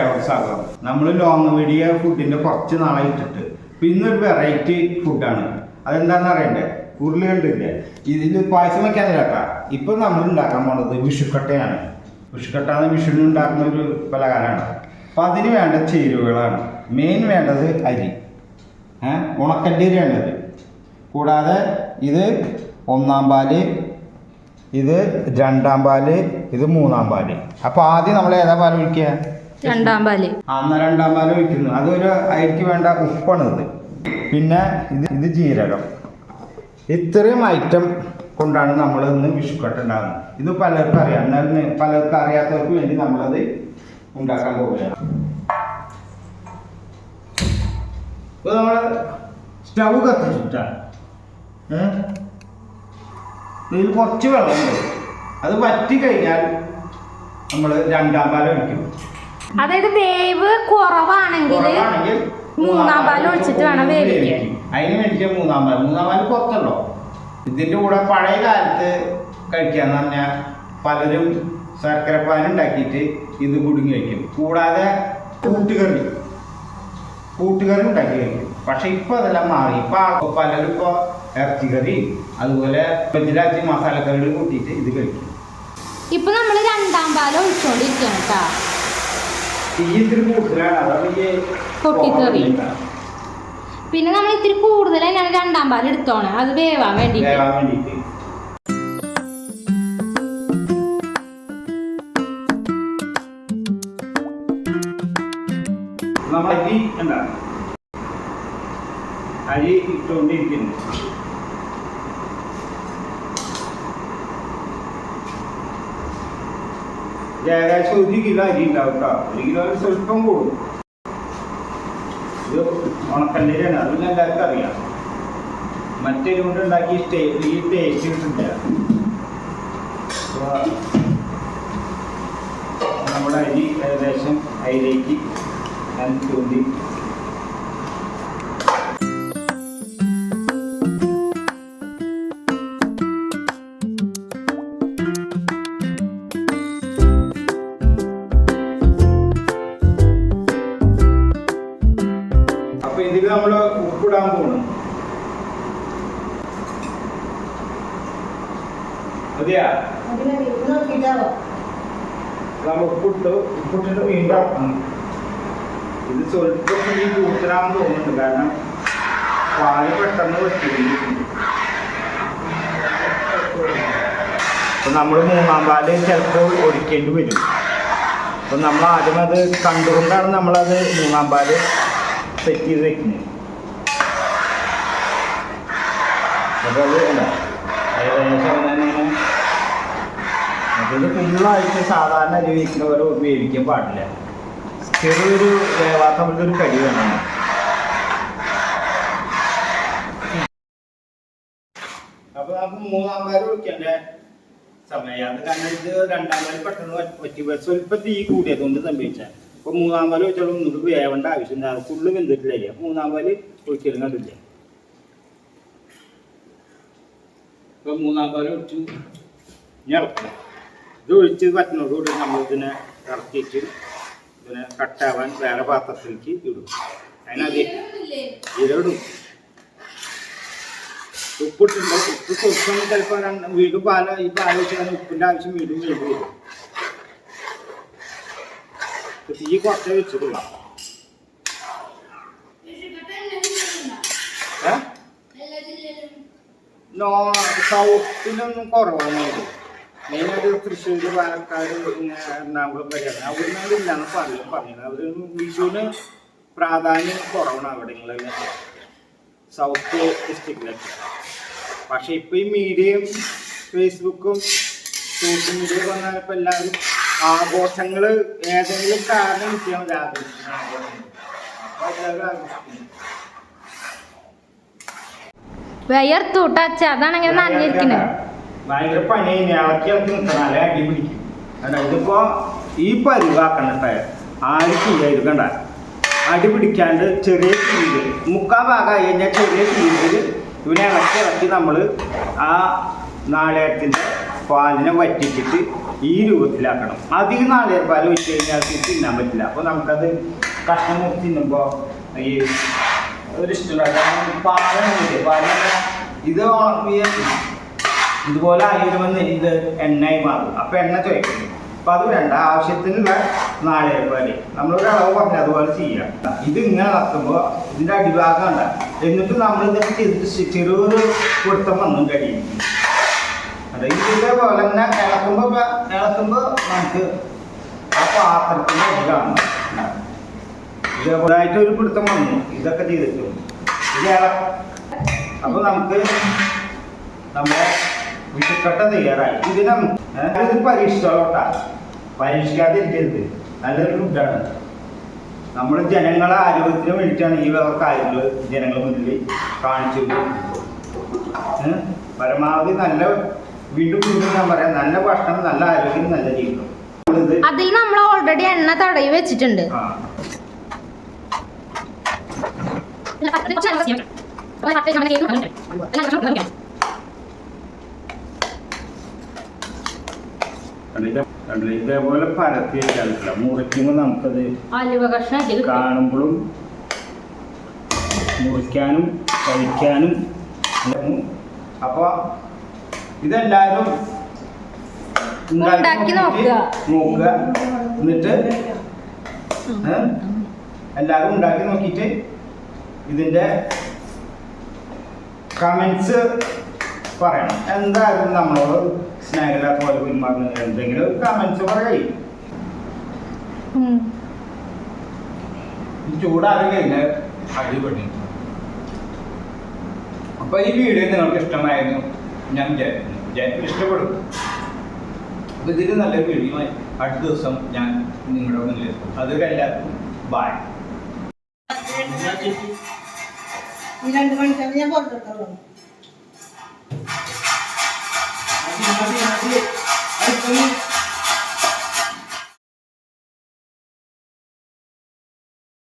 ഏവർക്കും ആകാം നമ്മൾ ലോങ് മീഡിയ ഫുഡിന്റെ കുറച്ച് നാളെ ഇട്ടിട്ട്. ഇപ്പൊ ഇന്നൊരു വെറൈറ്റി ഫുഡാണ് അതെന്താണെന്ന് അറിയണ്ടേ? ഉരുളി കണ്ടില്ലേ? ഇതിൽ പായസം വെക്കാനില്ല കേട്ടോ. ഇപ്പൊ നമ്മൾ ഉണ്ടാക്കാൻ പോണത് വിഷുക്കട്ടയാണ്. വിഷുക്കട്ട എന്ന് വിഷുവിന് ഉണ്ടാക്കുന്ന ഒരു പലഹാരമാണ്. അപ്പൊ അതിന് വേണ്ട ചേരുവകളാണ്. മെയിൻ വേണ്ടത് അരി. ഉണക്കല്ലരിയാണ് വേണ്ടത്. കൂടാതെ ഇത് ഒന്നാം പാൽ ഇത് രണ്ടാം പാൽ ഇത് മൂന്നാം പാൽ. അപ്പോൾ ആദ്യം നമ്മൾ ഏതാ പാൽ ഒഴിക്കുക? രണ്ടാം പാൽ രണ്ടാം പാൽ ഒഴിക്കുന്നു. അതൊരു അരിക്ക് വേണ്ട ഉപ്പാണ് ഇത് പിന്നെ ഇത് ഇത് ജീരകം. ഇത്രയും ഐറ്റം കൊണ്ടാണ് നമ്മൾ ഇന്ന് വിഷുക്കട്ട ഉണ്ടാകുന്നത് ഇത് പലർക്കും അറിയാം. എന്നാലും പലർക്കും അറിയാത്തവർക്ക് വേണ്ടി നമ്മളത് ഉണ്ടാക്കാൻ പോവുകയാണ്. ഇപ്പൊ നമ്മൾ സ്റ്റവ് കത്തിച്ചിട്ടാണ്. ഇതിൽ കുറച്ച് വെള്ളമുണ്ട്. അത് വറ്റി കഴിഞ്ഞാൽ നമ്മൾ രണ്ടാം പാലം ഒഴിക്കും. അതായത് വേവ് കുറവാണെങ്കിൽ മൂന്നാം പാൽ ഒഴിച്ചിട്ട് വേണം വേവിക്കാൻ. അതിന് വേണ്ടിയിട്ട് മൂന്നാം പാൽ മൂന്നാം പാൽ പുറത്തുണ്ടോ? ഇതിന്റെ കൂടെ പഴയ കാലത്ത് കഴിക്കാന്ന് പറഞ്ഞാൽ പലരും ശർക്കരപ്പാൻ ഉണ്ടാക്കിയിട്ട് ഇത് കുടുങ്ങി വയ്ക്കും കൂടാതെ കൂട്ടുകറി. കൂട്ടുകറി ഉണ്ടാക്കി വയ്ക്കും പക്ഷെ ഇപ്പൊ അതെല്ലാം മാറി. ഇപ്പൊ ആൾക്കും പലരും ഇപ്പൊ ഇറച്ചിക്കറി അതുപോലെ വെജിലാച്ചി മസാലക്കറികൾ കൂട്ടിയിട്ട് ഇത് കഴിക്കും. ഇപ്പൊ നമ്മൾ രണ്ടാം പാലം ഒഴിച്ചോണ്ടിരിക്കാം കേട്ടാ തീ ഇത്തിരി കൂടുതലാണ് അതാണ് ഈ പൊട്ടിത്തെറി. പിന്നെ നമ്മൾ ഇത്തിരി കൂടുതൽ ഞാൻ രണ്ടാം പാൽ എടുത്തോണം. അത് വേവാൻ വേണ്ടിട്ട്. അരി ഇട്ടുകൊണ്ടിരിക്കുന്നു. ഏകദേശം ഒരു കിലോ അരി ഉണ്ടാവും കേട്ടോ ഒരു കിലോ സ്വല്പം കൂടും ഇത് ഉണക്കല്ലിലാണ് അതൊന്നും എല്ലാവർക്കും അറിയാം. മറ്റൊരു കൊണ്ട് ഉണ്ടാക്കി ഈ ടേസ്റ്റ് കിട്ടില്ല നമ്മുടെ അരി ഏകദേശം അതിലേക്ക് ഞാൻ ചൂണ്ടി നമ്മൾ ഉൾപ്പെടാൻ പോകണം മതിയാ? നമ്മൾ ഉപ്പിട്ട് ഉപ്പിട്ടിട്ട് വീണ്ടും. ഇത് സ്വല്പം ഈ കൂട്ടരാന്ന് തോന്നുന്നുണ്ട്. കാരണം പാൽ പെട്ടെന്ന് വെച്ചിട്ടുണ്ട് അപ്പൊ നമ്മൾ മൂന്നാം പാൽ ചിലപ്പോൾ ഒഴിക്കേണ്ടി വരും. അപ്പൊ നമ്മൾ ആദ്യം അത് കണ്ടുകൊണ്ടാണ് നമ്മളത് മൂന്നാം പാൽ സെറ്റ് ചെയ്ത് വെക്കുന്നത് അപ്പോൾ അത് എന്താ ഏകദേശം അങ്ങനെ അതിന് ഫുള്ളായിട്ട് സാധാരണ അരി വേവിക്കുന്ന പോലെ വേവിക്കാൻ പാടില്ല ചെറിയൊരു വേവാത്ത പോലത്തെ ഒരു കടി വേണം അപ്പൊ നമുക്ക് മൂന്നാം പാൽ ഒഴിക്കേണ്ട സമയം അത് കാരണം ഇത് രണ്ടാം പാൽ പെട്ടെന്ന് പറ്റി സ്വല്പം തീ കൂടിയതുകൊണ്ട് സംഭവിച്ച അപ്പൊ മൂന്നാം പാൽ വെച്ചാലും നുറുക്ക് വേവേണ്ട ആവശ്യമില്ല. അത് ഫുള്ള് വെന്തിട്ടില്ല മൂന്നാം പാൽ കണ്ടില്ല അപ്പൊ മൂന്നാം പാൽ ഒഴിച്ചു. ഇനി ഇളക്കണം ഇത് ഒഴിച്ച് പറ്റുന്നതോടുകൂടി നമ്മൾ ഇതിനെ ഇറക്കിയിട്ട് ഇതിനെ കട്ടാവാൻ വേറെ പാത്രത്തിലേക്ക് ഇടും. അതിനത് ഇരടും ഉപ്പിട്ടുണ്ട് ഉപ്പ് സ്വല്പം ചിലപ്പോൾ വീണ്ടും പാല ഈ പാല വെച്ചാൽ ഉപ്പിന്റെ ആവശ്യം വീണ്ടും വീണ്ടും വരും. ഇപ്പൊ തീ കുറച്ചേ വെച്ചിട്ടുള്ള ഏ നോ സൗത്തിലൊന്നും കുറവാണ് ഇത് മെയിനായിട്ട് തൃശ്ശൂർ പാലക്കാട് പിന്നെ എറണാകുളം വരെയാണ് അവിടെ ഇല്ലാന്ന് പറയും പറഞ്ഞത് അവർ വിഷുവിന് പ്രാധാന്യം കുറവാണ് അവിടെങ്ങളിലൊക്കെ സൗത്ത് ഡിസ്ട്രിക്റ്റിലൊക്കെ പക്ഷെ ഇപ്പൊ ഈ മീഡിയയും ഫേസ്ബുക്കും സോഷ്യൽ മീഡിയ വന്നപ്പോൾ എല്ലാവരും ആഘോഷങ്ങൾ ഏതെങ്കിലും കാരണം കിട്ടിയാൽ മതി ആഘോഷിക്കുന്ന ആഘോഷങ്ങൾ ആഘോഷിക്കുന്നു അതാണ് അങ്ങനെ നനഞ്ഞിരിക്കുന്നത് ഭയങ്കര പണി ഇളക്കി അടി പിടിക്കും ഇതിപ്പോ ഈ പരിവാക്കണ്ട ആരും ചെയ്യായിരുന്നു കണ്ട. അടി പിടിക്കാണ്ട് ചെറിയ തീയിൽ മുക്കാൽ ഭാഗമായി കഴിഞ്ഞാൽ ചെറിയ തീയിൽ ഇവനെ ഇളക്കി ഇളക്കി നമ്മൾ ആ നാളേരത്തിന്റെ പാലിനെ വറ്റിച്ചിട്ട് ഈ രൂപത്തിലാക്കണം. അധികം നാളികേര പാൽ ഒഴിച്ച് കഴിഞ്ഞാൽ തിന്നാൻ പറ്റില്ല. അപ്പോൾ നമുക്കത് കഷ്ണം തിന്നുമ്പോൾ ഈ ഒരു ഇഷ്ടമുണ്ടാക്കാൻ പാലിനെ പാലിനെ ഇത് ഈ ഇതുപോലെ ആയിരുമെന്ന് ഇത് എണ്ണയായി മാറും. അപ്പൊ എണ്ണ ചോദിക്കും അപ്പൊ അത് വേണ്ട. ആവശ്യത്തിനുള്ള നാളേപ്പാൽ പാൽ. നമ്മളൊരു അളവ് പറഞ്ഞ അതുപോലെ ചെയ്യാം. ഇത് ഇങ്ങനെ നടത്തുമ്പോൾ ഇതിന്റെ അടിഭാഗം ഉണ്ട് എന്നിട്ട് നമ്മൾ ഇതൊക്കെ ചെറിയൊരു കൊടുത്തം വന്നും കഴിയും ഇതേപോലെ തന്നെ ഇളക്കുമ്പോ ഇളക്കുമ്പോ നമുക്ക് ആ പാത്രത്തിന്റെ ഇതാണ്. ഇതേപോലായിട്ട് ഒരു പിടുത്തം വന്നു. ഇതൊക്കെ ചെയ്തിട്ടും. ഇത് അപ്പൊ നമുക്ക് നമ്മുടെ വിഷുക്കട്ട തയ്യാറായി. ഇത് പരീക്ഷിച്ചോളട്ടാ. പരീക്ഷിക്കാതിരിക്കരുത്. നല്ലൊരു ഫുഡാണ്. നമ്മുടെ ജനങ്ങളെ ആരോഗ്യത്തിന് വേണ്ടിയിട്ടാണ് ഈ വക കാര്യങ്ങൾ ജനങ്ങളുടെ മുന്നിൽ കാണിച്ചത് ഏഹ്, പരമാവധി നല്ല വീണ്ടും വീണ്ടും ഞാൻ പറയാം നല്ല ഭക്ഷണം നല്ല ആരോഗ്യം നല്ല ജീവിതം. അതിൽ നമ്മൾ ഓൾറെഡി എണ്ണ തടയി വെച്ചിട്ടുണ്ട്. ഇതേപോലെ പരത്തി വെച്ചാൽ മുറിക്കുമ്പോൾ നമുക്കത്. കാണുമ്പോഴും മുറിക്കാനും കഴിക്കാനും അപ്പോൾ ഇതെല്ലാവരും ഉണ്ടാക്കി നോക്കുക. എന്നിട്ട്? എല്ലാവരും ഉണ്ടാക്കി നോക്കിയിട്ട് ഇതിന്റെ കമന്റ്സ് പറയണം. എന്തായാലും നമ്മളോട് സ്നേഹല പോലെ പെരുമാറുന്നത്. എന്തെങ്കിലും കമന്റ്സ് പറയും. ചൂടാറി കഴിഞ്ഞാൽ അടിപൊളി. അപ്പൊ ഈ വീഡിയോ നിങ്ങൾക്ക് ഇഷ്ടമായിരുന്നു? ഞാൻ വിചാരിക്കുന്നു വിചാരിക്കും ഇഷ്ടപ്പെടും. അപ്പൊ ഇതിൽ നല്ലൊരു വീഡിയോ അടുത്ത ദിവസം ഞാൻ നിങ്ങളുടെ മുന്നിൽ എത്തും. അതുവരെ എല്ലാവർക്കും ബായ് രണ്ട് മണിക്കാണ് ഞാൻ പുറത്തെടുത്തോളൂ അത്